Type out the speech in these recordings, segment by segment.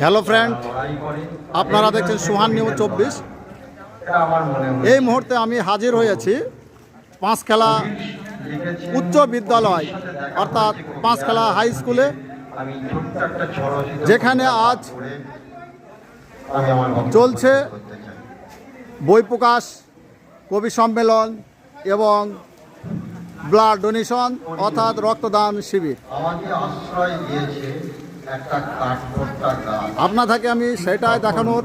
Hello friend আপনারা দেখছেন সুহান নিউ চব্বিশ। এই মুহূর্তে আমি হাজির হয়েছি পাঁচখেলা উচ্চ বিদ্যালয়, অর্থাৎ পাঁচখেলা হাই স্কুলে, যেখানে আজ চলছে বই প্রকাশ, কবি সম্মেলন এবং ব্লাড ডোনেশন, অর্থাৎ রক্তদান শিবির। গাছ আপনাদেরকে আমি সেটাই দেখানোর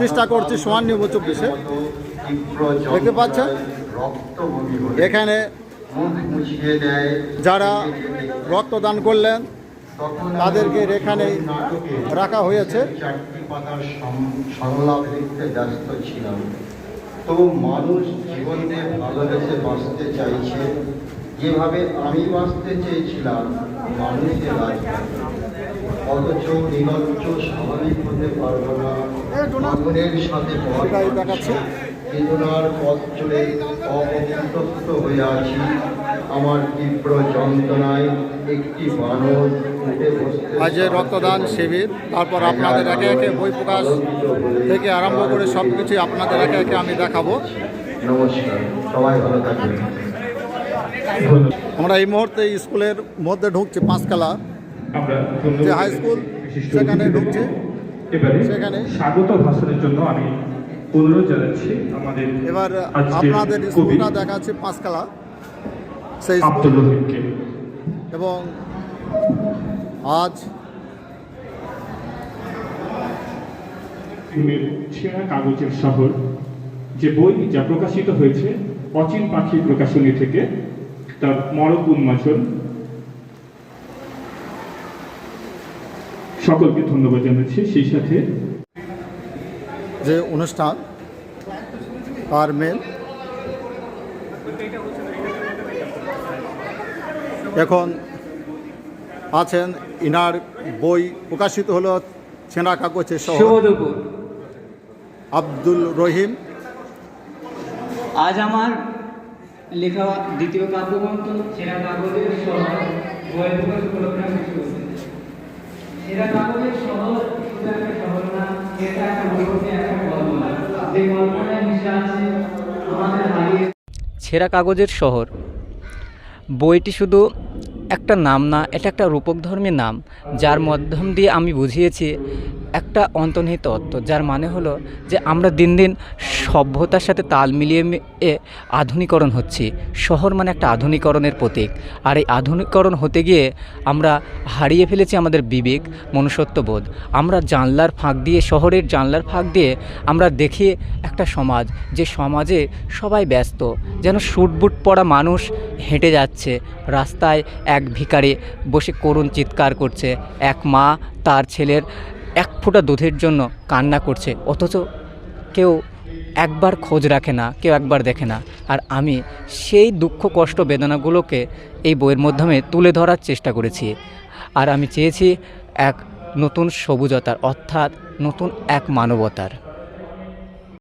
চেষ্টা করছি সোয়ান নিউজ চব্বিশে। দেখতে পাচ্ছেন? এখানে যারা রক্তদান করলেন, তাদেরকে নাটকে রাখা হয়েছে। যেভাবে আমি বাঁচতে চেয়েছিলাম, মানুষের অথচ নিরঞ্চ স্বাভাবিক হতে পারব না। আগুনের সাথে। বেদনার পথ চলে অপতপ্ত হয়ে আছি। আমার তীব্র যন্ত্রণায় একটি বানর উঠে বসতে আজ যে রক্তদান শিবির তারপর আপনাদের একে একে বই প্রকাশ থেকে আরম্ভ করে সব কিছুই আপনাদের একে একে আমি দেখাবো। নমস্কার সবাই ভালো থাকবেন। আমরা এই মুহূর্তে স্কুলের মধ্যে ঢুকছি আমরা যে হাই স্কুল সেখানে ঢুকছি এবারে সেখানে। স্বাগত ভাষণের জন্য আমি অনুরোধ জানাচ্ছি আমাদের এবার আপনাদের স্কুলটা দেখাচ্ছি পাঁচখালা সেই আব্দুল রহিমকে এবং আজ ছেঁড়া কাগজের শহর যে বই যা প্রকাশিত হয়েছে অচিন পাখি প্রকাশনী থেকে তার মরক উন্মোচন সকলকে ধন্যবাদ জানাচ্ছি। সেই সাথে যে অনুষ্ঠান পার মেল এখন আছেন ইনার বই প্রকাশিত হলো ছেঁড়া কাগজের সহ। আব্দুল রহিম। আজ আমার লেখা দ্বিতীয় কাব্যগ্রন্থ সেরা কাগজের শহর বই প্রকাশ উপলক্ষে সেরা কাগজের শহর একটা শহর না, এটা একটা একটা কল্পনা। যে কল্পনায় মিশে আছে আমাদের হারিয়ে ছেঁড়া কাগজের শহর। বইটি শুধু একটা নাম না, এটা একটা রূপকধর্মী নাম। যার মাধ্যম দিয়ে আমি বুঝিয়েছি একটা অন্তর্নিহিত অর্থ, যার মানে হলো যে আমরা দিন দিন সভ্যতার সাথে তাল মিলিয়ে আধুনিকরণ হচ্ছি। শহর মানে একটা আধুনিকরণের প্রতীক। আর এই আধুনিকরণ হতে গিয়ে আমরা হারিয়ে ফেলেছি আমাদের বিবেক, মনুষ্যত্ববোধ। আমরা জানলার ফাঁক দিয়ে, শহরের জানলার ফাঁক দিয়ে আমরা দেখি একটা সমাজ, যে সমাজে সবাই ব্যস্ত, যেন শুটবুট পরা মানুষ হেঁটে যাচ্ছে। রাস্তায় এক ভিকারে বসে করুণ চিৎকার করছে। এক মা তার ছেলের এক ফোঁটা দুধের জন্য কান্না করছে, অথচ কেউ একবার খোঁজ রাখে না, কেউ একবার দেখে না। আর আমি সেই দুঃখ, কষ্ট, বেদনাগুলোকে এই বইয়ের মাধ্যমে তুলে ধরার চেষ্টা করেছি। আর আমি চেয়েছি এক নতুন সবুজতার, অর্থাৎ নতুন এক মানবতার।